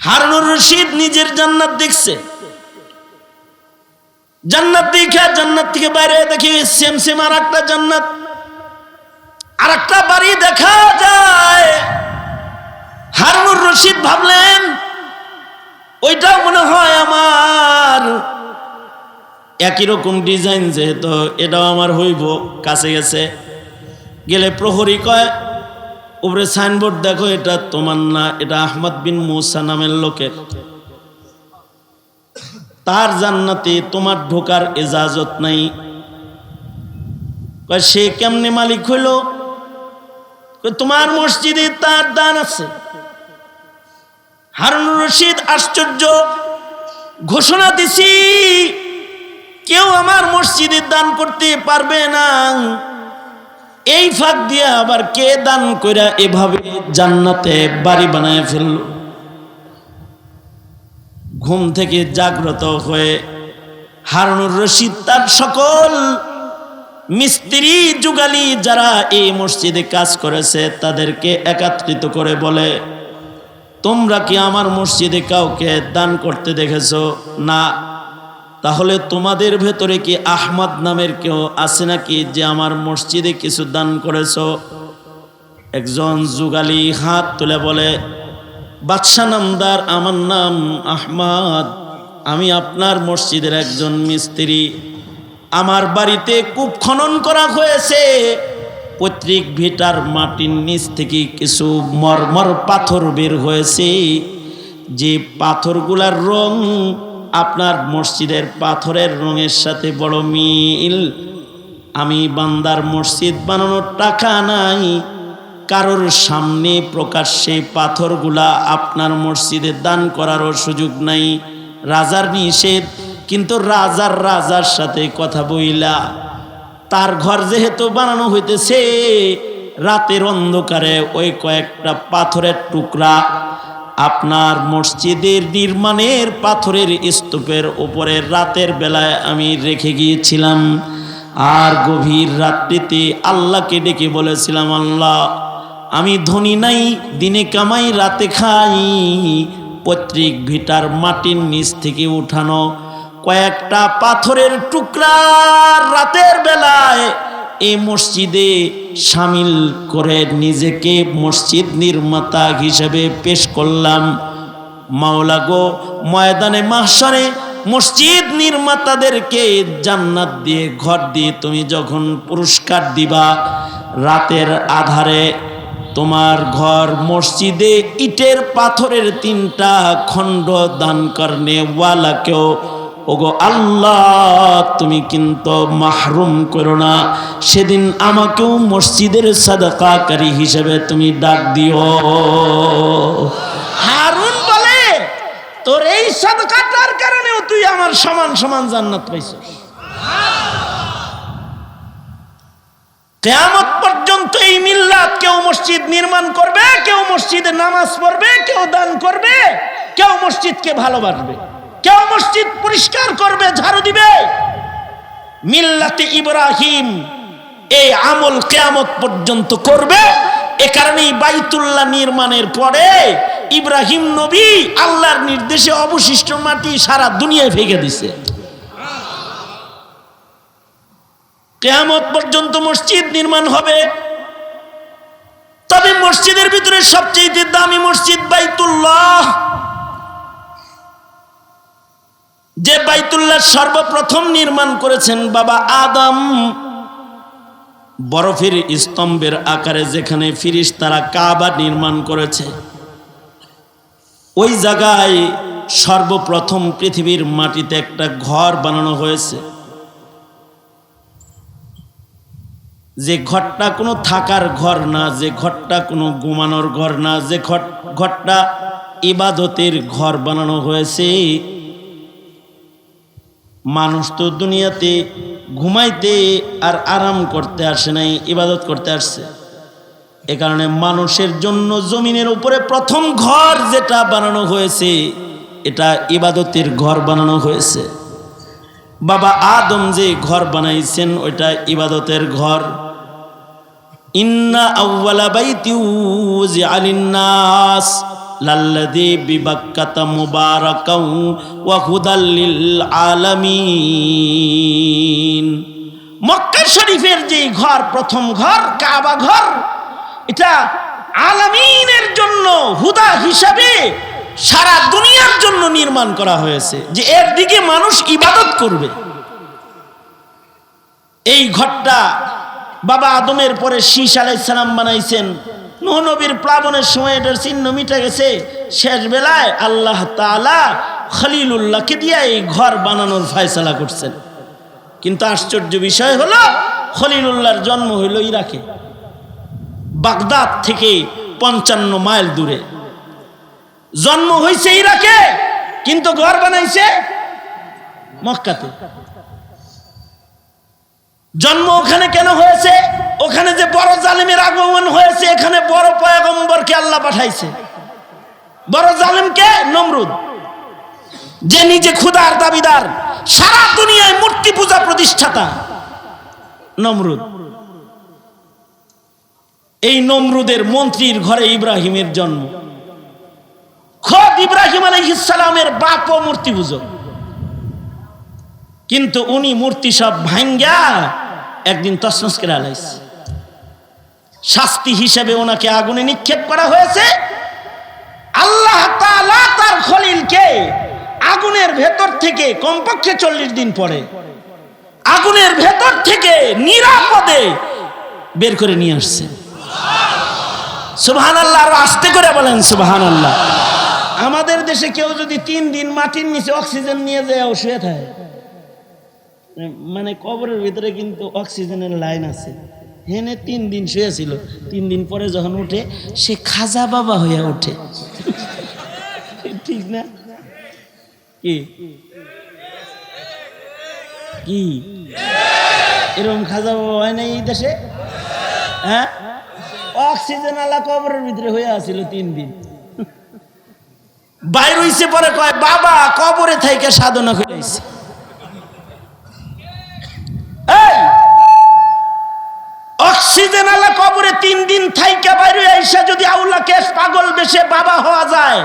হারুনুর রশিদ নিজের জান্নাত দেখছে। জান্নাত দেখে জান্নাত থেকে বাইরে দেখি সেম সেম আর একটা জান্নাত। আর একটা বাড়ি দেখা যায়। হারুনুর রশিদ ভাবলেন, ওইটাও মনে হয় আমার। একই রকম ডিজাইন যেহেতু, এটাও আমার হইব। কাছে গেছে। গেলে প্রহরী কয় উপরে সাইনবোর্ড দেখো, এটা তোমার না, এটা আহমদ বিন মুসা নামের লোকের। তার জান্নাতে তোমার ঢোকার এজাজত নাই। সে কেমনে মালিক হইল? তোমার মসজিদে তার দান আছে। হারুন রশিদ, আশ্চর্য ঘোষণা দিছি, কেউ আমার মসজিদে দান করতে পারবে না। এই ফাঁক দিয়ে আবার কে দান কইরা এভাবে জান্নাতে বাড়ি বানায় ফেলল? ঘুম থেকে জাগ্রত হয়ে হারুনুর রশিদ তার সকল মিস্ত্রি যুগালি যারা এই মসজিদে কাজ করেছে, তাদেরকে একাত্রিত করে বলে, তোমরা কি আমার মসজিদে কাউকে দান করতে দেখেছ? না। তাহলে তোমাদের ভেতরে কি আহমদ নামের কেউ আছে নাকি যে আমার মসজিদে কিছু দান করেছ? একজন যুগালি হাত তুলে বলে বাদশাহ নামদার, আমার নাম আহমদ। আমি আপনার মসজিদের একজন মিস্ত্রি। আমার বাড়িতে কূপ খনন করা হয়েছে। পৈতৃক ভিটার মাটির নিচ থেকে কিছু মরমর পাথর বের হয়েছে। যে পাথরগুলার রং আপনার মসজিদের পাথরের রঙের সাথে বড় মিল। আমি বান্দার মসজিদ বানানোর টাকা নাই। কারোর সামনে প্রকাশ্যে পাথরগুলা আপনার মসজিদে দান করারও সুযোগ নাই। রাজার নিষেধ, কিন্তু রাজার রাজার সাথে কথা বইলা। তার ঘর যেহেতু বানানো হইতেছে, রাতের অন্ধকারে ওই কয়েকটা পাথরের টুকরা আপনার মসজিদের নির্মাণের পাথরের স্তূপের উপরে রাতের বেলায় আমি রেখে গিয়েছিলাম। আর গভীর রাত্রিতে আল্লাহকে ডেকে বলেছিলাম, আল্লাহ, আমি ধনী নাই, দিনে কামাই, রাতে খাই। পৈতৃক ভিটার মাটির নিচ থেকে উঠানো কয়েকটা পাথরের টুকরা রাতের বেলায় এই মসজিদে সামিল করে নিজেকে মসজিদ নির্মাতা হিসেবে পেশ করলাম। মাওলা গো, ময়দানে মাহসারে মসজিদ নির্মাতাদেরকে জান্নাত দিয়ে ঘর দিয়ে তুমি যখন পুরস্কার দিবা, রাতের আধারে তোমার ঘর মসজিদে ইটের পাথরের তিনটা খণ্ড দান করনে ওয়ালাকেও ওগো আল্লাহ, তুমি কিন্তু মাহরুম করো না। সেদিন আমাকেও মসজিদের সাদাকাকারী হিসেবে তুমি ডাক দিও। হারুন বলে, তোর এই সাদকাটার কারণেও তুই আমার সমান সমান জান্নাত পাইছিস। কেয়ামত পর্যন্ত এই মিল্লাত কেউ মসজিদ নির্মাণ করবে, কেউ মসজিদে নামাজ পড়বে, কেউ দান করবে, কেউ মসজিদকে ভালোবাসবে। কেউ মসজিদ পরিষ্কার করবে, ঝাড়ু দিবে? মিল্লাতে ইব্রাহিম এই আমল কেয়ামত পর্যন্ত করবে। এ কারণেই বাইতুল্লাহ নির্মাণের পরে ইব্রাহিম নবী আল্লাহর নির্দেশে অবশিষ্ট মাটি সারা দুনিয়ায় ফেঁকে দিছে। কেয়ামত পর্যন্ত মসজিদ নির্মাণ হবে। তবে মসজিদের ভিতরে সবচেয়ে দামি মসজিদ বাইতুল্লাহ। যে বাইতুল্লাহ সর্বপ্রথম নির্মাণ করেছেন বাবা আদম, বরফের স্তম্ভের আকারে যেখানে ফিরিস তারা কাবা নির্মাণ করেছে, ওই জায়গায় সর্বপ্রথম পৃথিবীর মাটিতে একটা ঘর বানানো হয়েছে। যে ঘরটা কোনো থাকার ঘর না, যে ঘরটা কোনো ঘুমানোর ঘর না, যে ঘর ঘরটা ইবাদতের ঘর বানানো হয়েছে মানুষ তো দুনিয়াতে ঘুমাইতে আর আরাম করতে আসে নাই, ইবাদত করতে আসছে। এ কারণে মানুষের জন্য জমিনের উপরে প্রথম ঘর যেটা বানানো হয়েছে, এটা ইবাদতের ঘর বানানো হয়েছে। বাবা আদম যে ঘর বানাইছেন, ওইটা ইবাদতের ঘর। ইন্না আউ্বালা বাইতিউ যে আলিন্নাস লাল্লাযী বিবাক্কাতা মুবারাকাও ওয়া হুদাল লিল আলামিন। মক্কা শরীফের যে ঘর, প্রথম ঘর, কাবা ঘর, এটা আলামিনের জন্য হুদা হিসাবে সারা দুনিয়ার জন্য নির্মাণ করা হয়েছে, যে এর দিকে মানুষ ইবাদত করবে। এই ঘরটা বাবা আদমের পরে শীষ আলাইসালাম বানাইছেন। নবীর প্লাবনের সময় এটার চিহ্ন মিটে গেছে। শেষ বেলায় আল্লাহ তাআলা খলিলুল্লাহকে দিয়ে এই ঘর বানানোর ফয়সালা করছেন। কিন্তু আশ্চর্য বিষয় হলো, খলিলুল্লাহর জন্ম হইল ইরাকে। বাগদাদ থেকে পঞ্চান্ন মাইল দূরে। জন্ম হয়েছে ইরাকে, কিন্তু ঘর বানাইছে মক্কাতে। জন্ম ওখানে কেন হয়েছে? ওখানে যে বড় জালিমের আগমন হয়েছে, এখানে বড় পয়গম্বরকে আল্লাহ পাঠাইছে। বড় জালিমকে নমরুদ। যে নিজে ক্ষুদার দাবিদার, সারা দুনিয়ায় মূর্তি পূজা প্রতিষ্ঠাতা। নমরুদ। এই নমরুদের মন্ত্রীর ঘরে ইব্রাহিমের জন্ম। খোদ ইব্রাহিম আলাইহিসসালামের বাপও মূর্তি পুজো কিন্তু উনি মূর্তি সব ভাঙ্গা একদিন তসনস আলাইছে শাস্তি হিসেবে ওনাকে আগুনে নিক্ষেপ করা হয়েছে। আল্লাহ তার খলিলকে আগুনের ভেতর থেকে কমপক্ষে চল্লিশ দিন পরে আগুনের ভেতর থেকে নিরাপদে বের করে নিয়ে আসছে। সুবহান আল্লাহ আরও আস্তে করে বলেন সুবহান আল্লাহ আমাদের দেশে কেউ যদি তিন দিন মাটির নিচে অক্সিজেন নিয়ে যায় শুয়ে থাকে। মানে কবরের ভিতরে কিন্তু অক্সিজেনের লাইন আছে। হেনে তিন দিন শুয়েছিল তিন দিন পরে যখন উঠে, সে খাজা বাবা হয়ে ওঠে ঠিক না? কি? কি? এরকম খাজা বাবা হয় না এই দেশে? হ্যাঁ? অক্সিজেন আলা কবরের ভিতরে হয়ে আছিল তিন দিন। বাইর হইছে পরে কয়, বাবা, কবরে থেকে সাধনা করেছে এই! অক্সিজেন আলা কবরে তিন দিন থাইকা বাইরে আইসা যদি আউলা কেস পাগল বেশে বাবা হওয়া যায়,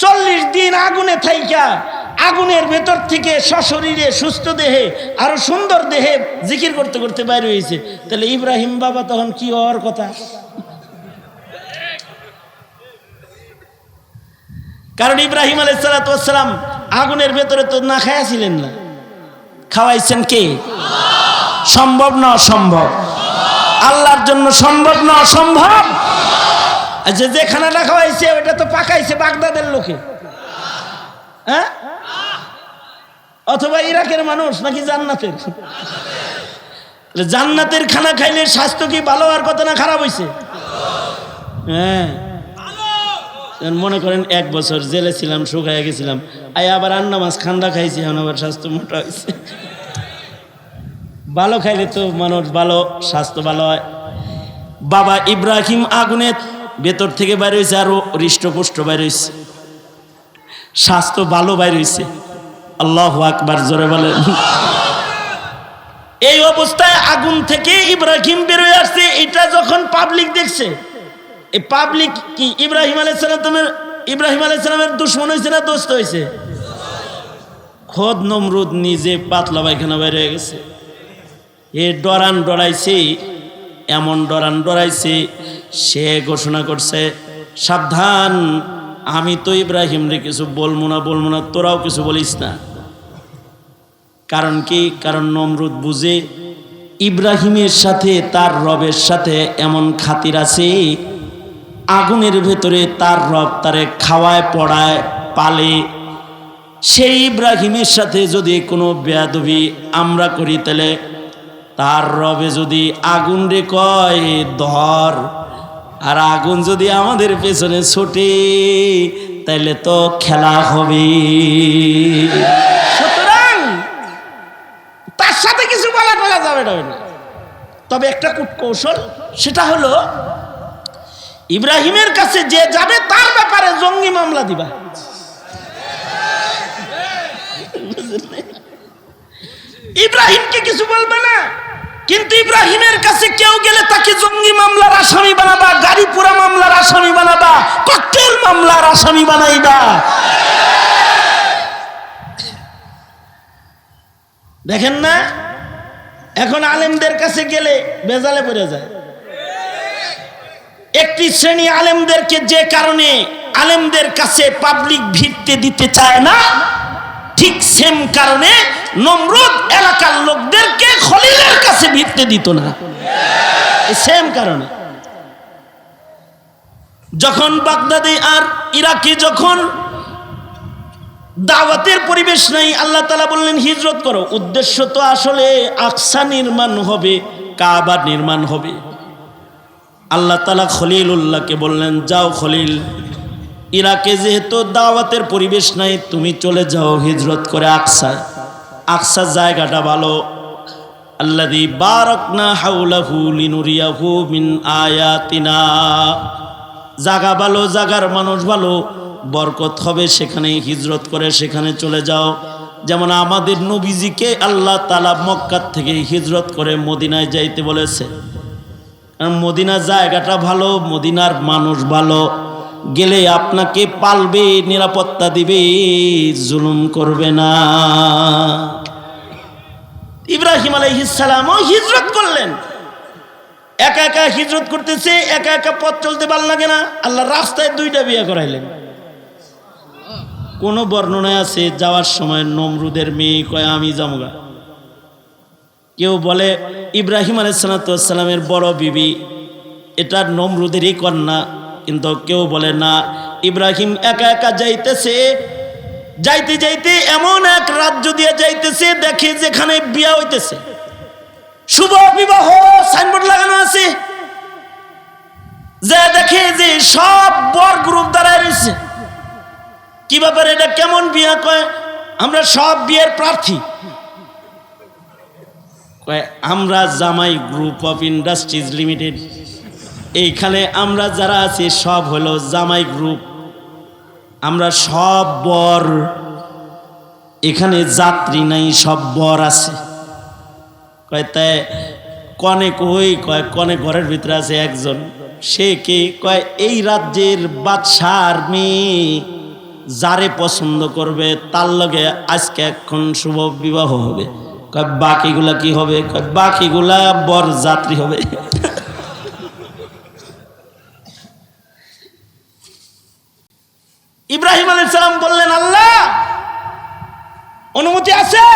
চল্লিশ দিন আগুনে থাইকা, আগুনের ভেতর থেকে সশরীরে সুস্থ দেহে, আরও সুন্দর দেহে জিকির করতে করতে বাইরে হয়েছে তাহলে ইব্রাহিম বাবা তখন কি হওয়ার কথা? কারণ ইব্রাহিম আলাইসালাম আগুনের ভেতরে তো না খাইয়াছিলেন না। খাওয়াইছেন কে? সম্ভব না অসম্ভব? আল্লাহর জন্য সম্ভব না অসম্ভব? যে যে খানাটা খাওয়াইছে ওটা তো পাকাইছে বাগদাদের লোকে। হ্যাঁ? অথবা ইরাকের মানুষ নাকি জান্নাতের? জান্নাতের খানা খাইলে স্বাস্থ্য কি ভালো হওয়ার কথা না খারাপ হয়েছে হ্যাঁ। মনে করেন, এক বছর জেলে ছিলাম, শুকাইয়া গেছিলাম। আই আবার আন্না মাছ খান্দা খাইছি, এখন আবার স্বাস্থ্য মোটা হয়েছে ভালো খাইলে তো মানুষ ভালো, স্বাস্থ্য ভালো হয়। বাবা ইব্রাহিম আগুনের ভেতর থেকে বাইরে হয়েছে আরও হৃষ্টপুষ্ট বাইর হয়েছে স্বাস্থ্য ভালো বাইর হয়েছে আল্লাহ আকবার, জোরে বলেন। এই অবস্থায় আগুন থেকে ইব্রাহিম বেরোয় আসছে, এটা যখন পাবলিক দেখছে, এই পাবলিক কি, ইব্রাহিম আলাইসালামের ইব্রাহিম আলাইসালামের দুশ্মন হয়েছে না দোস্ত হয়েছে খোদ নমরুদ নিজে পাতলা পায়খানা বাইরে গেছে। এ ডরান ডরাইছে, এমন ডরান ডরাইছে, সে ঘোষণা করছে, সাবধান, আমি তো ইব্রাহিম রে কিছু বলব না বলব না, তোরাও কিছু বলিস না। কারণ কি? কারণ নমরুদ বুঝে ইব্রাহিমের সাথে, তার রবের সাথে এমন খাতির আছে, আগুনের ভেতরে তার রব তারে খাওয়ায়, পড়ায়, পালে সেই ইব্রাহিমের সাথে যদি কোনো বেয়াদবি আমরা করি, তাহলে তার রবে যদি আগুন রে কয়, ধর। আর আগুন যদি আমাদের পেছনে ছোটে, তাইলে তো খেলা হবে সুতরাং তার সাথে কিছু বলা টলা যাবে না। তবে একটা কূটকৌশল, সেটা হলো ইব্রাহিমের কাছে যে যাবে, তার ব্যাপারে জঙ্গি মামলা দিবা। ইব্রাহিমকে কিছু বলবে না। কিন্তু ইব্রাহিমের কাছে কেউ গেলে তাকে জঙ্গি মামলার আসামি বানাবা, গাড়ি পোড়া মামলার আসামি বানাবা ককটেল মামলার আসামি বানাইবা। দেখেন না? এখন আলেমদের কাছে গেলে বেজালে পড়ে যায়। একটি শ্রেণি আলেমদেরকে যে কারণে আলেমদের কাছে পাবলিক ভিত্তি দিতে চায় না সেম কারণে নমরুদ এলাকার লোকদেরকে খলিলের কাছে ভিত্তি দিত না। সেম কারণে। যখন বাগদাদি আর ইরাকি যখন দাওয়াতের পরিবেশ নাই, আল্লাহ তালা বললেন, হিজরত করো। উদ্দেশ্য তো আসলে আকসা নির্মাণ হবে, কাবা নির্মাণ হবে। আল্লাহ তালা খলিল উল্লাহকে বললেন, যাও খলিল ইরাকে যেহেতু দাওয়াতের পরিবেশ নাই, তুমি চলে যাও হিজরত করে আকসায়। আকসার জায়গাটা ভালো। আল্লাদি বারকনা হাউলাহু লিনুরিয়াহু মিন আয়াতিনা। জাগা ভালো, জাগার মানুষ ভালো, বরকত হবে সেখানে হিজরত করে সেখানে চলে যাও। যেমন আমাদের নবীজিকে আল্লাহ তালা মক্কার থেকে হিজরত করে মদিনায় যাইতে বলেছে। মদিনার জায়গাটা ভালো, মদিনার মানুষ ভালো। গেলে আপনাকে পালবে, নিরাপত্তা দিবে, জুলুম করবে না। ইব্রাহিম আলাইহিসালামও হিজরত করলেন। একা একা হিজরত করতেছে, একা একা পথ চলতে ভালো লাগে না। আল্লাহ রাস্তায় দুইটা বিয়ে করাইলেন। কোন বর্ণনায় আছে, যাওয়ার সময় নমরুদের মেয়ে কয়, আমি জামগা কেউ বলে, ইব্রাহিম আলাইসালামের বড় বিবি, এটা নমরুদেরই কন্যা। কিন্তু কেউ বলে না, ইব্রাহিম একা একা যাইতেছে। যাইতে যাইতে এমন এক রাজ্য দিয়ে যাইতেছে, দেখে যেখানে বিয়া হইতেছে। শুভ বিবাহ, সাইনবোর্ড লাগানো আছে। যে দেখে যে সব বর গ্রুপ দাঁড়ায় রয়েছে। কি ব্যাপারে, এটা কেমন বিয়া? কয়, আমরা সব বিয়ের প্রার্থী। কয়, আমরা জামাই গ্রুপ অফ ইন্ডাস্ট্রিজ লিমিটেড। এইখানে আমরা যারা আছি, সব হলো জামাই গ্রুপ। আমরা সব বর, এখানে যাত্রী নাই, সব বর আছে। কয় তাই কনে কই, কয়, কনে ঘরের ভিতরে আছে একজন। সে কে? কয়, এই রাজ্যের বাদশার মেয়ে। যারে পছন্দ করবে, তার লগে আজকে এখন শুভ বিবাহ হবে। কয়, বাকিগুলা কি হবে? কয়, বাকিগুলা বর যাত্রী হবে। ইব্রাহিম আলাইহিস সালাম বললেন, আল্লাহ, অনুমতি আছে?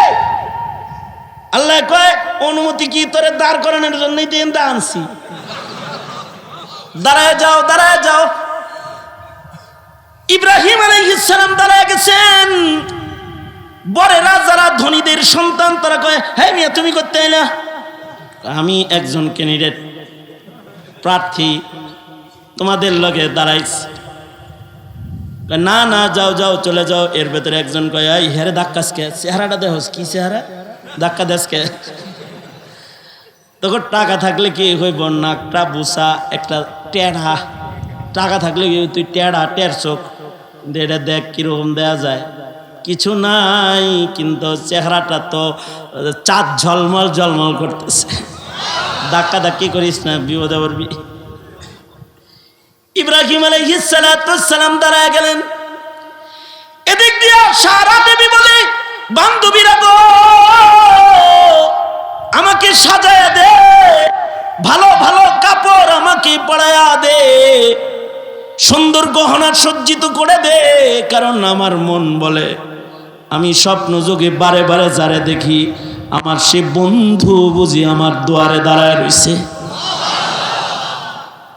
আল্লাহ কয়, অনুমতি কি তোরে দাঁড় করানোর জন্যই তো এনতে আনছি। দাঁড়ায় যাও দাঁড়ায় যাও। ইব্রাহিম আলাইহিস সালাম দাঁড়ায় গেছেন। বরেরা যারা ধনীদের সন্তান, তারা কয় হ্যাঁ মিয়া, তুমি করতে না আমি একজন ক্যান্ডিডেট প্রার্থী, তোমাদের লগে দাঁড়াইছি। না না, যাও যাও, চলে যাও। এর ভেতরে একজন কয়, এই হেরে ধাক্কাস কে? চেহারাটা দেখোস, কি চেহারা? ধাক্কা দেশ কে? তখন টাকা থাকলে কি হইব নাকটা বুসা, একটা টেড়া। টাকা থাকলে কি তুই টেড়া টের চোখ? এটা দেখ, কীরকম দেয়া যায়। কিছু নাই, কিন্তু চেহারাটা তো, চাঁদ ঝলমল ঝলমল করতেছে। ধাক্কা ধাক্কি করিস না, বিপদে পড়বি। ইব্রাহিম সালাম দাঁড়ায় গেলেন। এদিক দিয়া সারা দেবী বলে, বান্ধবীরা গো, আমাকে সাজায়া দে, ভালো ভালো কাপড় আমাকে পড়ায়া দে, সুন্দর গহনা সজ্জিত করে দে। কারণ আমার মন বলে, আমি স্বপ্ন যোগে বারে বারে যারে দেখি, আমার সে বন্ধু বুঝি আমার দুয়ারে দাঁড়ায় রইছে।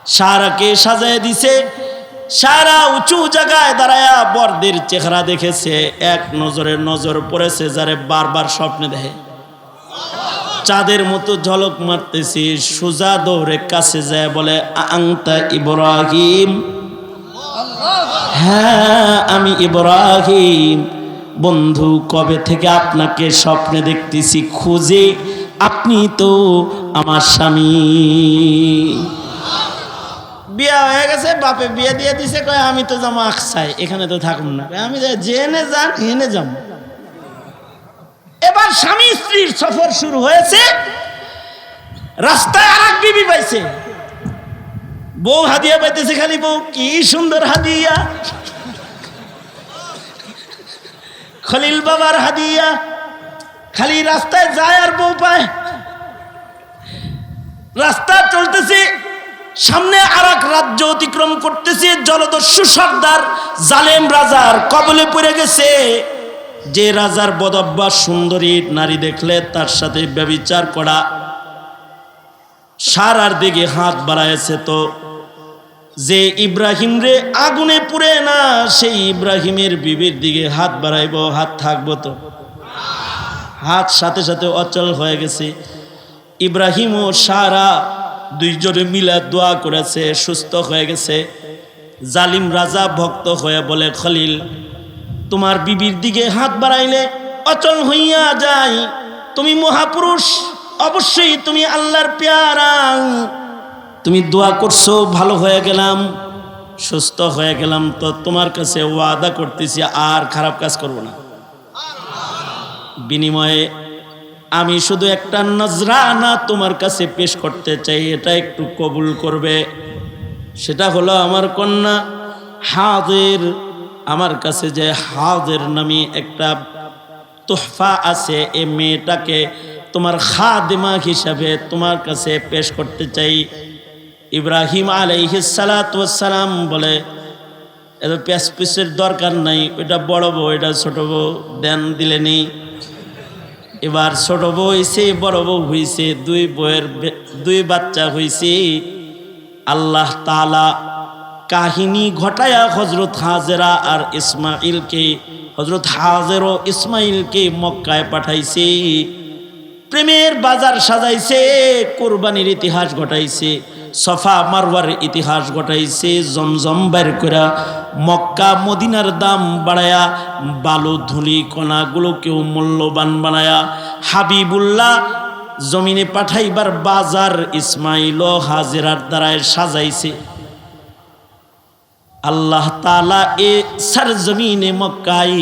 সারাকে সাজায় দিছে, সারা উঁচু জায়গায় দাঁড়ায়া বরদের চেহারা দেখেছে। এক নজরে নজর পড়েছে, যারে বারবার স্বপ্নে দেখে। চাঁদের মতো ঝলক মারতেছি, সুজা দৌড়ে কাছে যায় বলে আংতা ইব্রাহিম? হ্যাঁ আমি ইব্রাহিম। বন্ধু, কবে থেকে আপনাকে স্বপ্নে দেখতেছি খুঁজে? আপনি তো আমার স্বামী। বিয়া হয়ে গেছে, বাপে বিয়ে দিয়ে দিছে, কয়, আমি তো যাব আকসাই এখানে তো থাকুন না। আমি জেনে যান হেনে যাব এবার স্বামী স্ত্রীর সফর শুরু হয়েছে। রাস্তায় আর এক বিবি পাইছে। বউ হাদিয়া পাইতেছে খালি বউ, কি সুন্দর হাদিয়া। খলিল বাবার হাদিয়া। খালি রাস্তায় যায় আর বউ পায়। রাস্তা চলতেছে সামনে আর রাজ্য অতিক্রম করতেছে, জলদস্যু সর্দার জালেম রাজার কবলে পড়ে গেছে। যে রাজার বদভ্যাস সুন্দরী নারী দেখলে তার সাথে ব্যবিচার করা। সারার দিকে হাত বাড়াইছে তো। যে ইব্রাহিম রে আগুনে পুড়ে না, সেই ইব্রাহিমের বিবির দিকে হাত বাড়াইব, হাত থাকব তো। হাত সাথে সাথে অচল হয়ে গেছে। ইব্রাহিম ও সারা দুইজনে মিলা দোয়া করেছে, সুস্থ হয়ে গেছে। জালিম রাজা ভক্ত হয়ে বলে, খলিল, তোমার বিবির দিকে হাত বাড়াইলে অচল হইয়া যায়। তুমি মহাপুরুষ, অবশ্যই তুমি আল্লাহর পেয়ারা। তুমি দোয়া করছ, ভালো হয়ে গেলাম, সুস্থ হয়ে গেলাম, তো তোমার কাছে ওয়াদা করতেছি, আর খারাপ কাজ করব না। বিনিময়ে আমি শুধু একটা নজরানা তোমার কাছে পেশ করতে চাই, এটা একটু কবুল করবে। সেটা হলো আমার কন্যা হাদের আমার কাছে যে হাদের নামে একটা তোহফা আছে, এ মেয়েটাকে তোমার খাদেমা হিসাবে তোমার কাছে পেশ করতে চাই। ইব্রাহিম আলাইহিসালাম বলে, এত প্যাস পিসের দরকার নাই, ওইটা বড় বউ এটা ছোট বউ, দেন দিলে নেই এবার ছোট বউ হয়েছে বড় বউ হয়েছে দুই বউয়ের দুই বাচ্চা হয়েছে আল্লাহ তালা কাহিনী ঘটায়া হজরত হাজেরা আর ইসমাইলকে হজরত হাজের ইসমাইলকে মক্কায় পাঠাইছে। প্রেমের বাজার সাজাইছে, কোরবানির ইতিহাস ঘটাইছে। সফা মারওয়ার ইতিহাস ঘটাইছে, জমজম বের করা মক্কা মদিনার দাম বাড়ায়া বালু ধুলি কণাগুলোকেও মূল্যবান বানায়া হাবিবুল্লাহ জমিনে পাঠাইবার বাজার ইসমাইল হাজেরার দ্বারায় সাজাইছে। আল্লাহ তালা এ সার জমিনে মক্কাই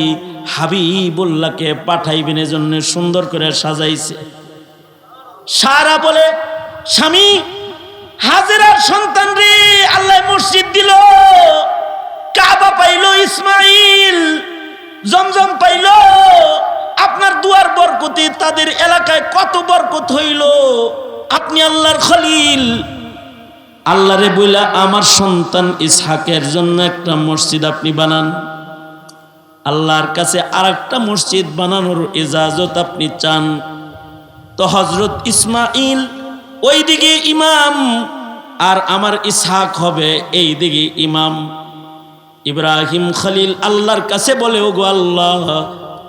হাবিবুল্লাহকে পাঠাইবেন জন্য সুন্দর করে সাজাইছে। সারা বলে, স্বামী হাজেরার সন্তান রে আল্লাহ মসজিদ দিল, কাবা পাইল ইসমাইল জমজম পাইল। আপনার দুয়ার বরকতে তাদের এলাকায় কত বরকত হইল? আপনি আল্লাহর খলিল। আল্লাহরে বইলা, আমার সন্তান ইসহাকের জন্য একটা মসজিদ আপনি বানান। আল্লাহর কাছে আর একটা মসজিদ বানানোর ইজাজত আপনি চান। তো হজরত ইসমাইল ওই দিকে ইমাম আর আমার ইসহাক হবে এই দিকে ইমাম। ইব্রাহিম খলিল আল্লাহর কাছে বলে, ওগো আল্লাহ,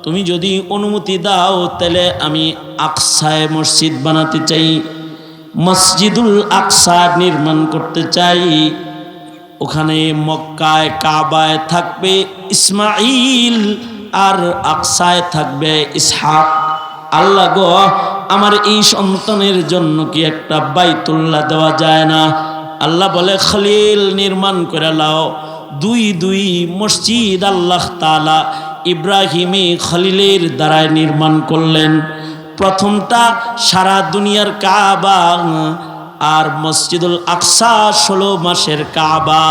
তুমি যদি অনুমতি দাও, তাহলে আমি আকসায় মসজিদ বানাতে চাই, মসজিদুল আকসা নির্মাণ করতে চাই। ওখানে মক্কায় কাবায় থাকবে ইসমাইল আর আকসায় থাকবে ইসহাক। আল্লাহ গো আমার এই সন্তানের জন্য কি একটা বাইতুল্লাহ দেওয়া যায় না? আল্লাহ বলে, খলিল নির্মাণ করে লাও। দুই দুই মসজিদ আল্লাহ তালা ইব্রাহিমে খলিলের দ্বারায় নির্মাণ করলেন। প্রথমটা সারা দুনিয়ার কাবা আর মসজিদুল আকসা ষোলো মাসের কাবা।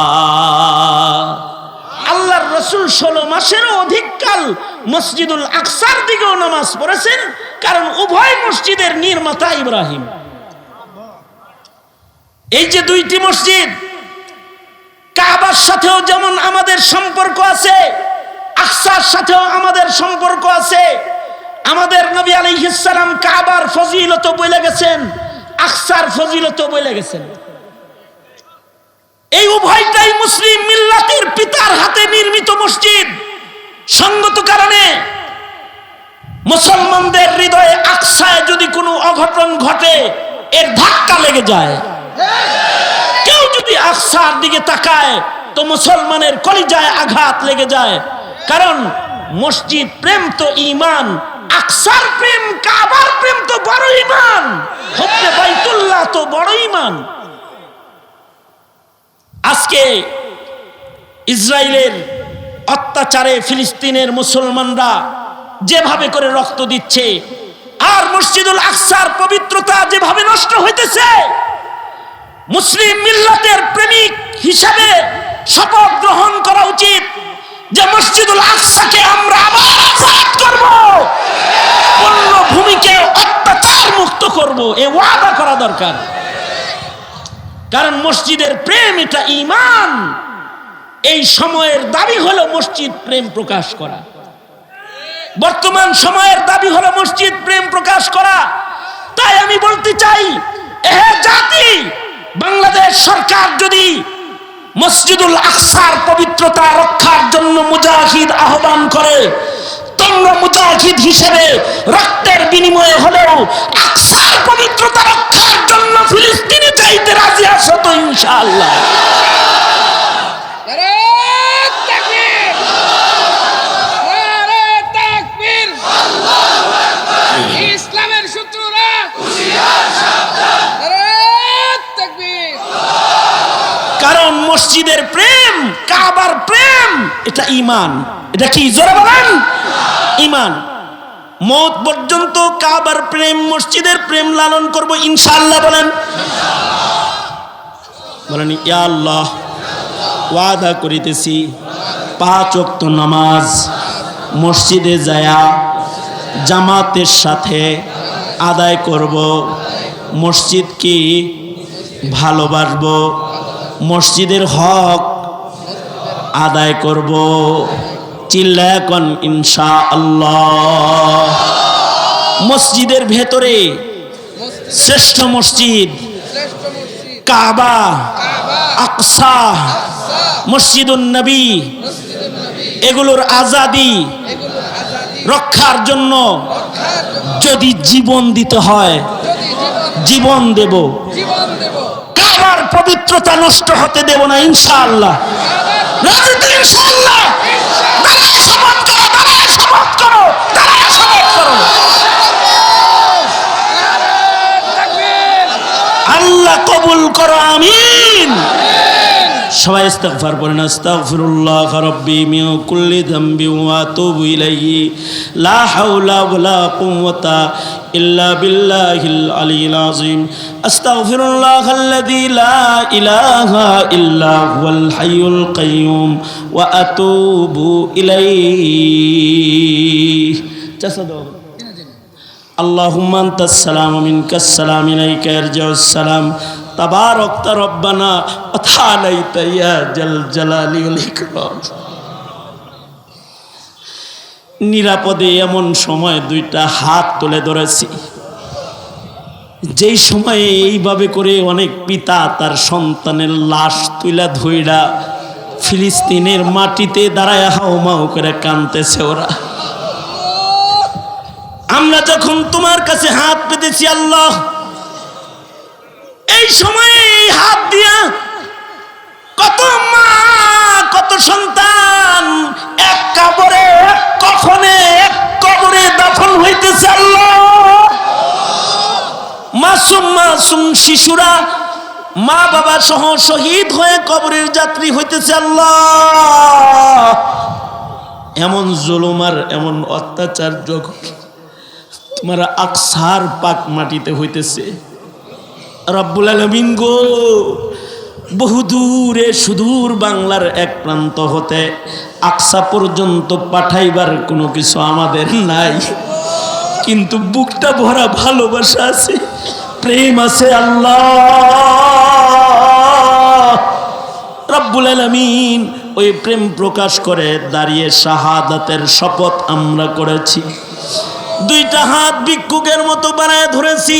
আল্লাহর রসুল ষোলো মাসেরও অধিককাল মসজিদুল আকসার দিকেও নামাজ পড়েছেন। কারণ উভয় মসজিদের নির্মাতা ইব্রাহিম। এই যে দুইটি মসজিদ, কাবার সাথেও যেমন আমাদের সম্পর্ক আছে, আকসার সাথেও আমাদের সম্পর্ক আছে, আমাদের নবী আলাইহিসসালাম কাবার ফজিলত বলে গেছেন, আকসার ফজিলত বলে গেছেন। এই উভয়টাই মুসলিম মিল্লাতের পিতার হাতে নির্মিত মসজিদ। সঙ্গত কারণে মুসলমানদের হৃদয়ে আকসায় যদি কোনো অঘটন ঘটে, এর ধাক্কা লেগে যায়। কেউ যদি আকসার দিকে তাকায়, তো মুসলমানের কলিজায় আঘাত লেগে যায়। কারণ মসজিদ প্রেম তো ইমান আকসার প্রেম, কাবার প্রেম তো বড় ইমান হচ্ছে বাইতুল্লাহ তো বড় ইমান আজকে ইসরায়েলের অত্যাচারে ফিলিস্তিনের মুসলমানরা যেভাবে করে রক্ত দিচ্ছে, আর মসজিদুল আকসার পবিত্রতা যেভাবে নষ্ট হইতেছে, মুসলিম মিল্লাতের প্রেমিক হিসাবে শপথ গ্রহণ করা উচিত যে মসজিদুল আকসাকে আমরা আবার করব। অন্য ভূমিকে অত্যাচার মুক্ত করব, এ ওয়াদা করা দরকার। কারণ মসজিদের প্রেম এটা ইমান। এই সময়ের দাবি হলো মসজিদ প্রেম প্রকাশ করা। বর্তমান সময়ের দাবি হলো মসজিদ প্রেম প্রকাশ করা। তাই আমি বলতে চাই, এ জাতি, বাংলাদেশ সরকার যদি মসজিদুল আকসার পবিত্রতা রক্ষার জন্য মুজাহিদ আহ্বান করে তোমরা মুজাহিদ হিসেবে রক্তের বিনিময়ে হলেও আকসার পবিত্রতা রক্ষার জন্য ফিলিস্তিনে চাইতে রাজি আসো তো ইনশাআল্লাহ নারে তাকবীর নারে তাকবীর ইসলামের শত্রুরা নারে তাকবীর কারণ মসজিদের প্রেম কাবার প্রেম এটা ইমান এটা কি? জোরে বলেন। ইমান মত পর্যন্ত কাবার প্রেম, মসজিদের প্রেম লালন করব ইনশাল্লাহ বলেন। বলেন, ইয়া আল্লাহ, ওয়াদা করিতেছি, পাঁচ ওয়াক্ত নামাজ, মসজিদে যায়া জামাতের সাথে আদায় করব, মসজিদ কি ভালোবাসবো, মসজিদের হক আদায় করব। চিল্লা এখন ইনশা আল্লাহ মসজিদের ভেতরে শ্রেষ্ঠ মসজিদ কাবা, আকসা, মসজিদুন নবী, এগুলোর আজাদি রক্ষার জন্য যদি জীবন দিতে হয় জীবন জীবন দেব জীবন দেব। কাবার পবিত্রতা নষ্ট হতে দেব না ইনশাআল্লাহ। রাজি তো ইনশাআল্লাহ। দাঁড়ায় শপথ করো দাঁড়ায় শপথ করো, দাঁড়ায় শপথ করো। আল্লাহ কবুল করো, আমিন। সবাই ইস্তেগফার করেন আস্তাগফিরুল্লাহ রাব্বি মিন কুল্লি যামবি ওয়া আতুবু ইলাইহি। লা হাওলা ওয়ালা কুওয়াতা ইল্লা বিল্লাহিল আলিয়্যিল আযীম। আস্তাগফিরুল্লাহ আল্লাযী লা ইলাহা ইল্লা হুয়াল হাইয়ুল কাইয়্যুম ওয়া আতুবু ইলাইহি চাচা দাও اللهم انت السلام ومنك السلام اليك يرجع السلام تبارك ربنا وتعاليت يا جل جلال والاكرام নিরাপদে এমন সময় দুইটা হাত তুলে ধরেছি যেই সময়ে এইভাবে করে অনেক পিতা তার সন্তানের লাশ তুইলা ধইরা ফিলিস্তিনের মাটিতে দাঁড়ায় হাউমাউ করে কানতেছে ওরা। আমরা যখন তোমার কাছে হাত পেতেছি আল্লাহ, এই সময়ে এই হাত দিয়া কত মা, কত সন্তান, এক কবরে, এক কফনে, এক কবরে দাফন হইতেছে আল্লাহ। মাসুম মাসুম শিশুরা মা বাবা সহ শহীদ হয়ে কবরের যাত্রী হইতেছে আল্লাহ। এমন জুলুমার এমন অত্যাচার যখন তোমার আকসার পাক মাটিতে হইতেছে, রব্বুল আলমিন গো, বহু দূরে সুদূর বাংলার এক প্রান্ত হতে আকসা পর্যন্ত পাঠাইবার কোনো কিছু আমাদের নাই। কিন্তু বুকটা ভরা ভালোবাসা আছে, প্রেম আছে আল্লাহ। রব্বুল ওই প্রেম প্রকাশ করে দাঁড়িয়ে শাহাদাতের শপথ আমরা করেছি। দুইটা হাত ভিক্ষুকের মতো বানায় ধরেছি।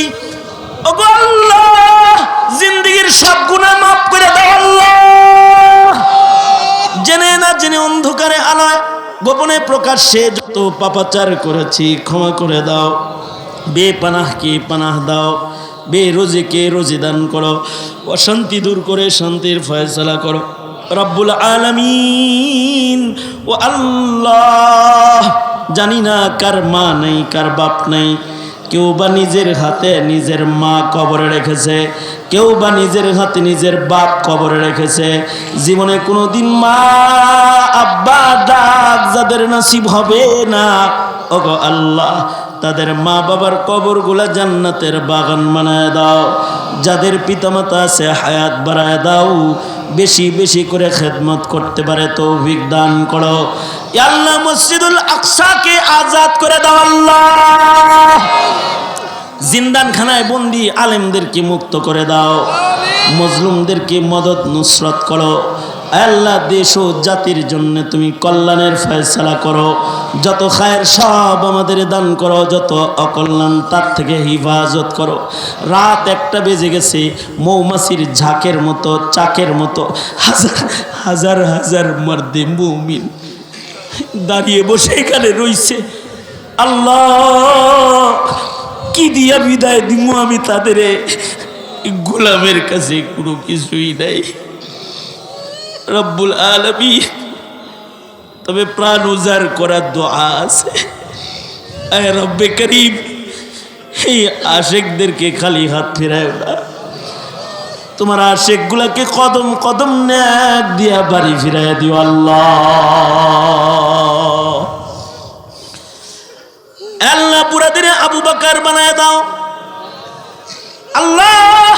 জিন্দিগির সব গুণা মাফ করে দাও আল্লাহ। জেনে না জেনে অন্ধকারে আলোয় গোপনে প্রকাশ্যে যত পাপাচার করেছি, ক্ষমা করে দাও। বেপানাহকে পানাহ দাও। বে রোজিকে রোজে দান করো। অশান্তি দূর করে শান্তির ফয়সলা করো। রব্বুল আলামিন। ও আল্লাহ, জানি না কার মা নেই, কার বাপ নেই। কেউ বা নিজের হাতে নিজের মা কবরে রেখেছে, কেউ বা নিজের হাতে নিজের বাপ কবরে রেখেছে। জীবনে কোনো দিন মা, আব্বা ডাক যাদের নসিব হবে না, ওগো আল্লাহ, তাদের মা বাবার কবরগুলা জান্নাতের বাগান বানায় দাও। যাদের পিতামাতা আছে হায়াত বাড়ায় দাও। বেশি বেশি করে খেদমত করতে পারে তো দান করো। আল্লাহ, মসজিদুল আকসাকে আজাদ করে দাও আল্লাহ। জিন্দানখানায় বন্দি আলেমদেরকে মুক্ত করে দাও। মজলুমদেরকে মদত নুসরত করো। আল্লাহ দেশ ও জাতির জন্য তুমি কল্যাণের ফয়সালা করো। যত খায়ের সব আমাদের দান করো, যত অকল্যাণ তার থেকে হিফাজত করো। রাত একটা বেজে গেছে, মৌমাছির ঝাঁকের মতো, চাকের মতো, হাজার হাজার হাজার মর্দে মৌমিন দাঁড়িয়ে বসে এখানে রইছে। আল্লাহ, কি দিয়া বিদায় দিব আমি তাদের? গোলামের কাছে কোনো কিছুই নাই। রব্বুল আলমী তবে প্রাণ উজাড় করার দোয়া আছে। রব্বে করিম, এই আশেকদেরকে খালি হাত ফেরায় না। তোমার আশেক গুলাকে কদম কদম ন্যাক দিয়া বাড়ি ফিরাইয়া দিও আল্লাহ। আল্লাহ পুরাদিনে আবু বাকার বানায় দাও। আল্লাহ,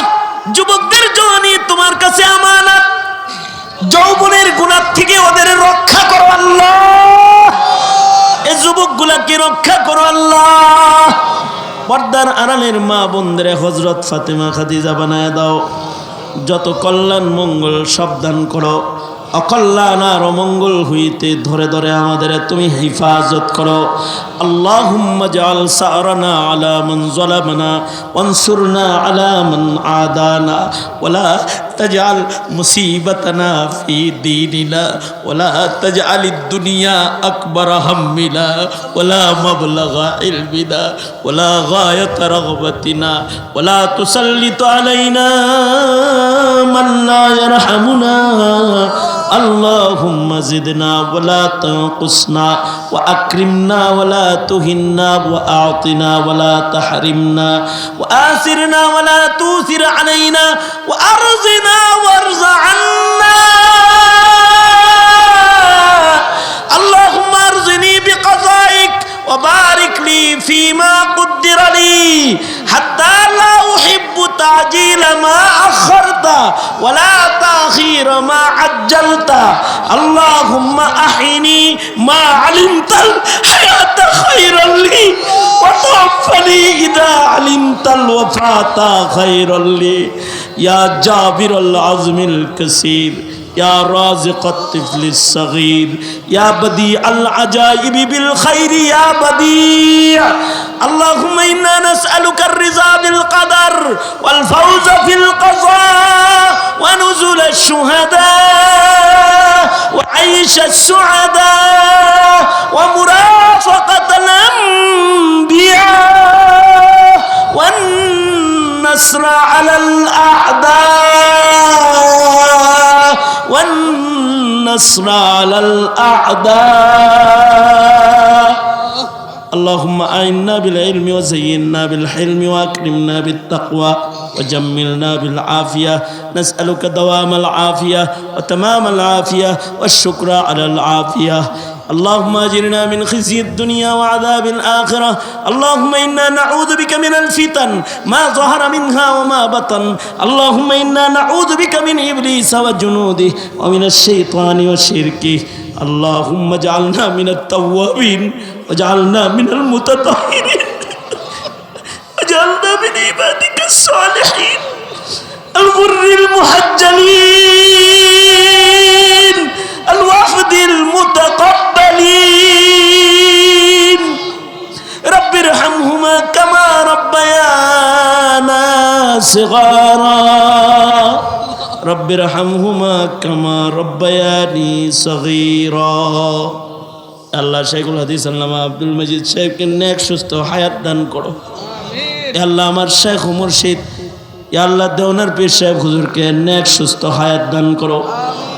যুবকদের জন্য তোমার কাছে আমানত। যৌবনের গুণার থেকে ওদের রক্ষা করো আল্লাহ। এই যুবক গুলাকে রক্ষা করো আল্লাহ। পর্দার আড়ালের মা বন্ধের হজরত ফাতেমা খাদিজা বানায় দাও। যত কল্যাণ মঙ্গল সাবধান করো। অকল্যাণ আর অমঙ্গল হইতে ধরে ধরে আমাদের তুমি হেফাজত করো। আল্লাহুম্মা জাল সারানা আদানা তাজআল মুসিবাতানা ফি দীনিনা ওয়ালা তাজআল الدنيا আকবার হাম্মিনা ওয়ালা মাবলাগা ইলমিনা ওয়ালা গায়াত রগবতিনা ওয়ালা তুসাল্লিত আলাইনা মান লা ইয়ারহামুনা اللهم زدنا ولا تنقصنا وأكرمنا ولا تهنا وأعطنا ولا تحرمنا وآثرنا ولا توثر علينا تعجيل ما أخرت ولا تأخير ما عجلت. اللهم أحيني ما علمت الحياة خيرا لي وتوفني إذا علمت الوفاة خيرا لي. يا جابر العظم الكثير يا رازق الطفل الصغير يا بديع العجائب بالخير يا بديع اللهم إنا نسألك الرضا بالقدر والفوز في القضاء ونزل الشهداء وعيش السعداء ومرافقة الأنبياء والنصر على الأعداء اللهم أعنا بالعلم وزينا بالحلم وأكرمنا بالتقوى. وجملنا بالعافية. نسألك دوام العافية وتمام العافية والشكر على العافية. اللهم أجرنا من خزي الدنيا وعذاب الآخرة. اللهم إنا نعوذ بك من الفتن ما ظهر منها وما بطن. اللهم إنا نعوذ بك من إبليس وجنوده ومن الشيطان والشرك. اللهم اجعلنا من التوابين واجعلنا من المتطهرين. واجعلنا من عبادك. الصالحين الغر المحجلين الوفد المتقبلين رب ارحمهما كما ربيانا صغارا رب ارحمهما كما ربياني صغيرا আল্লাহ শেখুল হাদিস আল্লামা আব্দুল মজিদ সাহেবকে নেক সুস্থ হায়াত দান করো এ আল্লাহ, আমার শেখ মুর্শিদ আল্লাহ, দেওনার পীর সাহেব হুজুরকে নেক, সুস্থ হায়াত দান করো।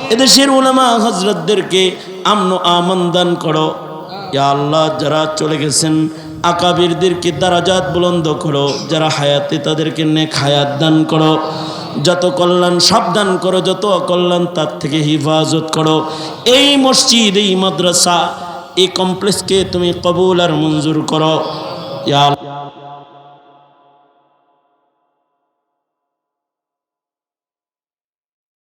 এদেশের উলামা হজরতদেরকে আমন আমান দান করো। ইয়া আল্লাহ, যারা চলে গেছেন, আকাবিরদেরকে দারাজাত বুলন্দ করো। যারা হায়াতে তাদেরকে নেক হায়াত দান করো। যত কল্যাণ সাবধান করো, যত অকল্যাণ তার থেকে হিফাজত করো। এই মসজিদ, এই মাদ্রাসা, এই কমপ্লেক্সকে তুমি কবুল আর মঞ্জুর করো। ইয়া